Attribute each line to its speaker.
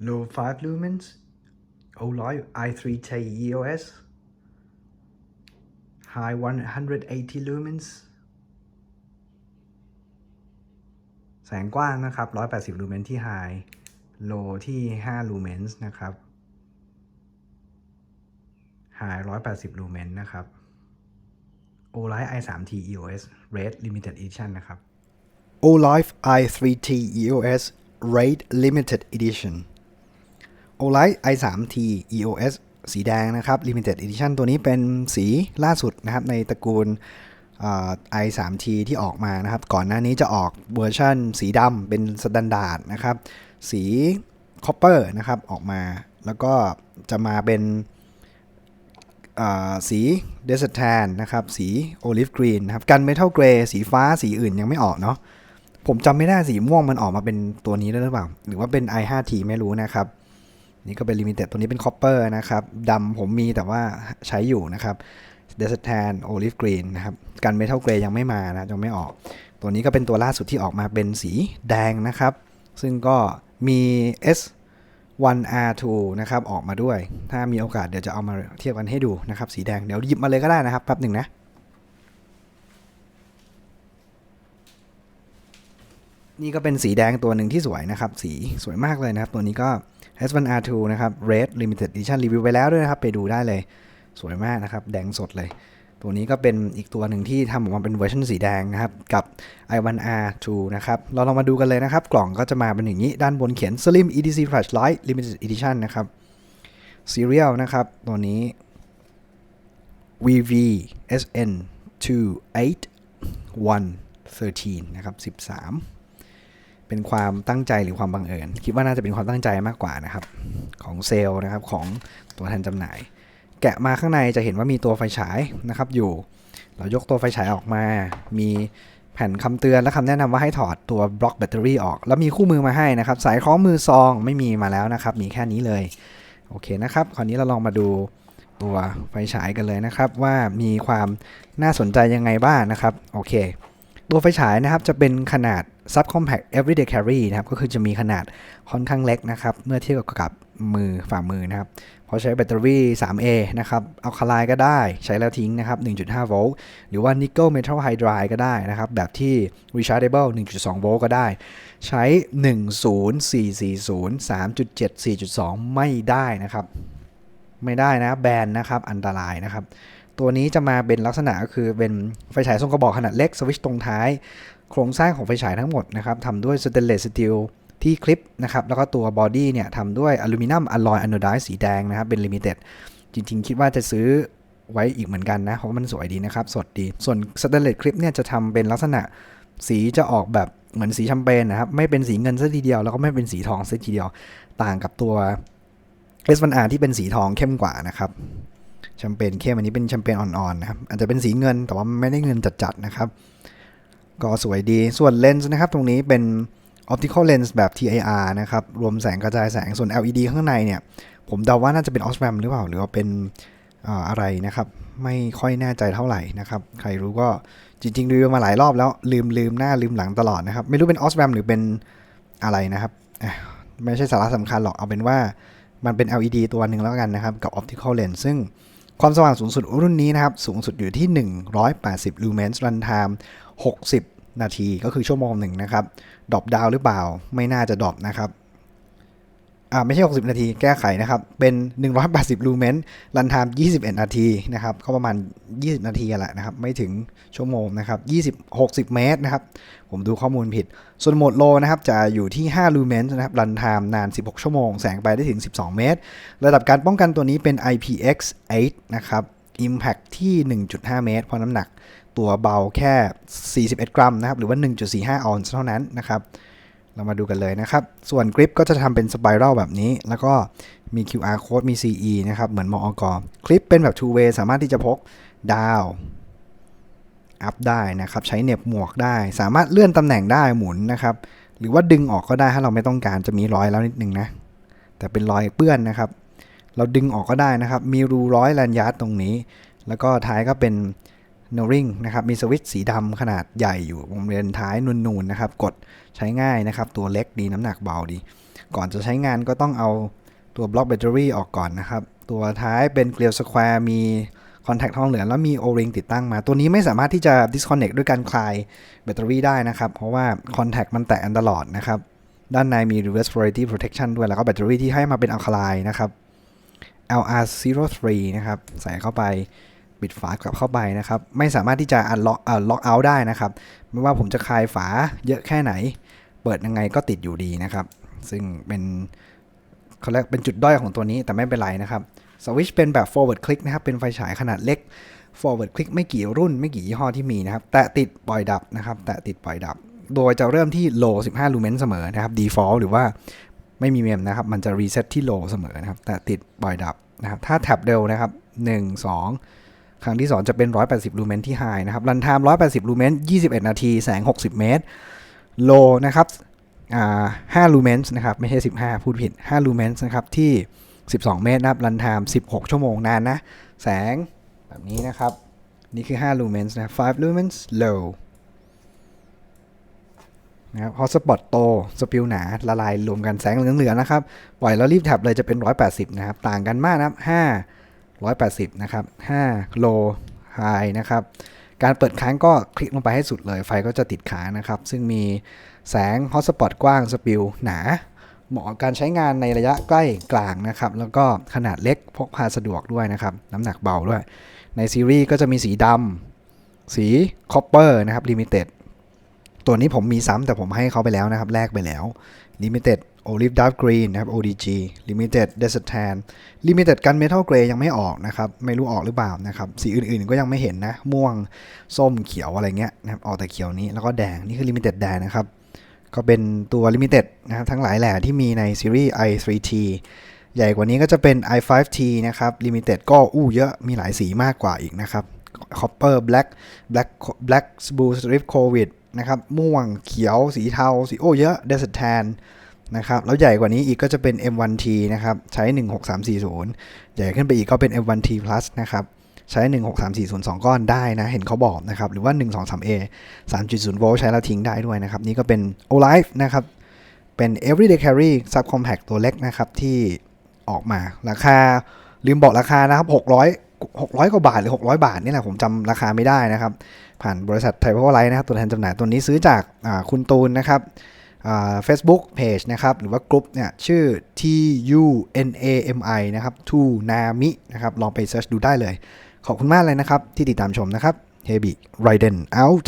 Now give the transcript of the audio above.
Speaker 1: low 5 lumens, OLED i3T EOS, high 180 lumens แสงกว้างนะครับ 180 ลูเมนที่ high low ที่ 5 ลูเมนนะครับ high 180 ลูเมนนะครับ Olive i3T EOS Red Limited Edition นะครับ
Speaker 2: Olive i3T EOS Raid Limited Edition Olive i3T EOS สีแดงนะครับ Limited Edition ตัวนี้เป็นสีล่าสุดนะครับ ในตระกูลอ่า i3T ที่ออกมานะครับ ก่อนหน้านี้จะออกเวอร์ชันสีดำเป็นสแตนดาร์ดนะครับ สีคอปเปอร์นะครับออกมา แล้วก็จะมาเป็นสีเดสแทนนะครับ สีโอลิฟกรีนนะครับ กันเมทัลเกรย์สีฟ้าสีอื่นยังไม่ออกเนาะผมจำไม่ได้สีม่วงมันออกมาเป็นตัวนี้ได้หรือเปล่า หรือว่าเป็น i5T ไม่รู้นะครับ นี่ก็เป็นลิมิเต็ดตัวนี้เป็นคอปเปอร์นะครับดำผมมีแต่ว่าใช้อยู่นะครับเดสแทนโอลิฟกรีนนะครับกันเมทัลเกรย์ยังไม่มานะยังไม่ออก ตัวนี้ก็เป็นตัวล่าสุดที่ออกมาเป็นสีแดงนะครับ ซึ่งก็มี S 1R2 นะครับออกมาด้วย ถ้ามีโอกาสเดี๋ยวจะเอามาเทียบกันให้ดูนะครับ สีแดงเดี๋ยวหยิบมาเลยก็ได้นะครับแป๊บหนึ่งนะ นี่ก็เป็นสีแดงตัวหนึ่งที่สวยนะครับ สีสวยมากเลยนะครับ ตัวนี้ก็ S1R2 นะครับ Red Limited Edition รีวิวไปแล้วด้วยนะครับ ไปดูได้เลย สวยมากนะครับ แดงสดเลย ตัวนี้ก็เป็นอีกตัวหนึ่งที่ทำออกมาเป็นเวอร์ชันสีแดงนะครับ กับ i1R2 นะครับ เราลองมาดูกันเลยนะครับ กล่องก็จะมาเป็นอย่างนี้ ด้านบนเขียน Slim EDC Flashlight Limited Edition นะครับ Serial นะครับ ตัวนี้ VVSN 28113 นะครับ 13 เป็นความตั้งใจหรือความบังเอิญคิดว่าน่าจะเป็นความตั้งใจมากกว่านะครับ ของเซลล์นะครับของตัวแทนจำหน่าย แกะมาข้างในจะเห็นว่ามีตัวไฟฉายนะครับอยู่ เรายกตัวไฟฉายออกมา มีแผ่นคำเตือนและคำแนะนำว่าให้ถอดตัวบล็อกแบตเตอรี่ออก แล้วมีคู่มือมาให้นะครับ สายคล้องมือซองไม่มีมาแล้วนะครับ มีแค่นี้เลย โอเคนะครับ คราวนี้เราลองมาดูตัวไฟฉายกันเลยนะครับ ว่ามีความน่าสนใจยังไงบ้างนะครับ โอเค ตัวไฟฉายนะครับจะเป็นขนาด subcompact everyday carry นะครับก็คือจะมีขนาดค่อนข้างเล็กนะครับ เมื่อเทียบกับมือฝ่ามือนะครับเพราใช้แบตเตอรี่ 3A นะครับเอาคาไลก็ได้ใช้แล้วทิ้งนะครับ 1.5 โวลต์ หรือว่า nickel metal hydride ก็ได้นะครับ แบบที่ rechargeable 1.2 โวลต์ก็ได้ ใช้ 10440 3.7 4.2 ไม่ได้นะครับ ไม่ได้นะแบนนะครับ อันตรายนะครับ ตัวนี้จะมาเป็นลักษณะก็คือเป็นไฟฉายทรงกระบอกขนาดเล็กสวิชตรงท้าย โครงสร้างของไฟฉายทั้งหมดนะครับทำด้วยสเตนเลสสตีลที่คลิปนะครับ แล้วก็ตัวบอดี้เนี่ยทำด้วยอลูมิเนียมอลลอยอะโนไดสีแดงนะครับเป็นลิมิเต็ดจริงๆ คิดว่าจะซื้อไว้อีกเหมือนกันนะ เพราะมันสวยดีนะครับ สดดี ส่วนสเตนเลสคลิปเนี่ยจะทำเป็นลักษณะสีจะออกแบบเหมือนสีแชมเปญนะครับ ไม่เป็นสีเงินซะทีเดียว แล้วก็ไม่เป็นสีทองซะทีเดียว ต่างกับตัว S1R ที่เป็นสีทองเข้มกว่านะครับ แชมเปญเข้มอันนี้เป็นแชมเปญอ่อนๆนะครับอาจจะเป็นสีเงินแต่ว่าไม่ได้เงินจัดๆนะครับ ก็สวยดีส่วนเลนส์นะครับ ตรงนี้เป็น optical lens แบบ TIR นะครับ รวมแสงกระจายแสงส่วน LED ข้างในเนี่ย ผมเดาว่าน่าจะเป็น OSRAM หรือเปล่า หรือว่าเป็นอะไรนะครับ ไม่ค่อยแน่ใจเท่าไหร่นะครับ ใครรู้ก็จริงๆรีวิวมาหลายรอบแล้วลืมลืมหน้าลืมหลังตลอดนะครับ ไม่รู้เป็น OSRAM หรือเป็นอะไรนะครับ ไม่ใช่สาระสำคัญหรอกเอาเป็นว่ามันเป็น LED ตัวหนึ่งแล้วกันนะครับ กับ optical lens ซึ่ง ความสว่างสูงสุดรุ่นนี้นะครับ สูงสุดอยู่ที่ 180 lumens run time 60 นาทีก็คือชั่วโมงหนึ่งนะครับดรอปดาวหรือเปล่าไม่น่าจะดรอปนะครับ อ่าไม่ใช่ 60 นาทีแก้ไขนะครับ เป็น 180 ลูเมนรันไทม์21 นาทีนะครับก็ประมาณ 20 นาทีแหละนะครับ ไม่ถึงชั่วโมงนะครับ20 60 เมตรนะครับ ผมดูข้อมูลผิด ส่วนโหมดโลนะครับ จะอยู่ที่ 5 ลูเมนนะครับรันไทม์นาน 16 ชั่วโมง แสงไปได้ถึง 12 เมตร ระดับการป้องกันตัวนี้เป็น IPX8 นะครับ Impact ที่ 1.5 เมตร เพราะน้ำหนักตัวเบาแค่ 41 กรัมนะครับ หรือว่า 1.45 ออนซ์เท่านั้นนะครับ เรามาดูกันเลยนะครับ ส่วนกริปก็จะทำเป็นสไปรัลแบบนี้ แล้วก็มี QR code มี CE นะครับ เหมือนมออกคลิปเป็นแบบ two way สามารถที่จะพกดาวอัพได้นะครับ ใช้เน็บหมวกได้ สามารถเลื่อนตำแหน่งได้หมุนนะครับ หรือว่าดึงออกก็ได้ถ้าเราไม่ต้องการจะมีรอยแล้วนิดนึงนะ แต่เป็นรอยเปื้อนนะครับ เราดึงออกก็ได้นะครับ มีรูร้อยแลนยาร์ดตรงนี้ แล้วก็ท้ายก็เป็น n o r i n g นะครับมีสวิตช์สีดำขนาดใหญ่อยู่วงเวียนท้ายนูนๆนะครับกดใช้ง่ายนะครับตัวเล็กดีน้ำหนักเบาดี ก่อนจะใช้งานก็ต้องเอาตัวบล็อกแบตเตอรี่ออกก่อนนะครับ ตัวท้ายเป็นเกลียวสแควร์มีคอนแทคทองเหลืองแล้วมี O-ring ติดตั้งมา ตัวนี้ไม่สามารถที่จะ disconnect ด้วยการคลายแบตเตอรี่ได้นะครับ เพราะว่าคอนแทคมันแตะกันตลอดนะครับ ด้านในมี reverse polarity protection ด้วย แล้วก็แบตเตอรี่ที่ให้มาเป็นอัลคาไลนะครับ LR03 นะครับ ใส่เข้าไป ปิดฝากลับเข้าไปนะครับ ไม่สามารถที่จะ unlock เอ่อ lock out ได้นะครับ ไม่ว่าผมจะคลายฝาเยอะแค่ไหน เปิดยังไงก็ติดอยู่ดีนะครับ ซึ่งเป็นเขาเรียกเป็นจุดด้อยของตัวนี้แต่ไม่เป็นไรนะครับสวิชเป็นแบบ forward click นะครับ เป็นไฟฉายขนาดเล็ก forward click ไม่กี่รุ่นไม่กี่ยี่ห้อที่มีนะครับ แตะติดปล่อยดับนะครับ แตะติดปล่อยดับ โดยจะเริ่มที่ low 15 lumen เสมอนะครับ default หรือว่าไม่มีเมมนะครับ มันจะ reset ที่ low เสมอนะครับ แต่ติดปล่อยดับนะครับ ถ้าแท็บเร็วนะครับ 1 2 ครั้งที่ 2 จะเป็น 180 ลูเมนที่ high นะครับรันไทม์180 ลูเมน21 นาที แสง 60 เมตร low นะครับอ่า5ลูเมนนะครับ ไม่ใช่ 15 พูดผิด5ลูเมนนะครับ ที่ 12 เมตรนะครับรันไทม์16 ชั่วโมงนานนะ แสงแบบนี้นะครับ นี่คือ5ลูเมนนะ5 lumens low นะครับฮอตสปอตโต สปิลหนา ละลายรวมกันแสงเหลืองๆนะครับ ปล่อยแล้วรีบแท็บเลยจะเป็น 180 นะครับ ต่างกันมากนะครับ5 180 นะครับ 5 low high นะครับ การเปิดค้างก็คลิกลงไปให้สุดเลย ไฟก็จะติดค้างนะครับ ซึ่งมีแสงฮอตสปอตกว้างสปิลหนา เหมาะกับการใช้งานในระยะใกล้กลางนะครับ แล้วก็ขนาดเล็กพกพาสะดวกด้วยนะครับ น้ำหนักเบาด้วย ในซีรีส์ก็จะมีสีดำสีคอปเปอร์นะครับลิมิเต็ดตัวนี้ผมมีซ้ำแต่ผมให้เขาไปแล้วนะครับ แลกไปแล้ว Limited Olive Dark Green นะครับ ODG Limited Desert Tan Limited กัน Metal Gray ยังไม่ออกนะครับ ไม่รู้ออกหรือเปล่านะครับ สีอื่นๆก็ยังไม่เห็นนะ ม่วง ส้มเขียวอะไรเงี้ยนะครับ ออกแต่เขียวนี้ แล้วก็แดง นี่คือ Limited แดงนะครับ ก็เป็นตัว Limited นะครับทั้งหลายแหล่ที่มีในซีรีส์ i3T ใหญ่กว่านี้ก็จะเป็น i5T นะครับ Limited ก็อู้เยอะ มีหลายสีมากกว่าอีกนะครับ Copper Black Black Black Blue Strip Covid นะครับ ม่วง เขียว สีเทา สีโอ้เยอะ Desert Tan นะครับแล้วใหญ่กว่านี้อีกก็จะเป็น M1T นะครับใช้ 16340 ใหญ่ขึ้นไปอีกก็เป็น M1T Plus นะครับใช้ 163402 ก้อนได้นะ เห็นเขาบอกนะครับ หรือว่า 123A 3.0 โวลต์ใช้แล้วทิ้งได้ด้วยนะครับ นี่ก็เป็น Olive นะครับ เป็น everyday carry sub compact ตัวเล็กนะครับ ที่ออกมาราคา ลืมบอกราคานะครับ 600 600 กว่าบาท หรือ 600 บาท นี่แหละผมจำราคาไม่ได้นะครับ ผ่านบริษัทไทยพาวเวอร์ไลท์นะครับ ตัวแทนจำหน่ายตัวนี้ซื้อจากคุณตูนนะครับ เฟซบุ๊กเพจนะครับ หรือว่ากลุ่มเนี่ยชื่อ T U N A M I นะครับทูนามินะครับ ลองไปเซิร์ชดูได้เลย ขอบคุณมากเลยนะครับ ที่ติดตามชมนะครับ h e b y Raiden out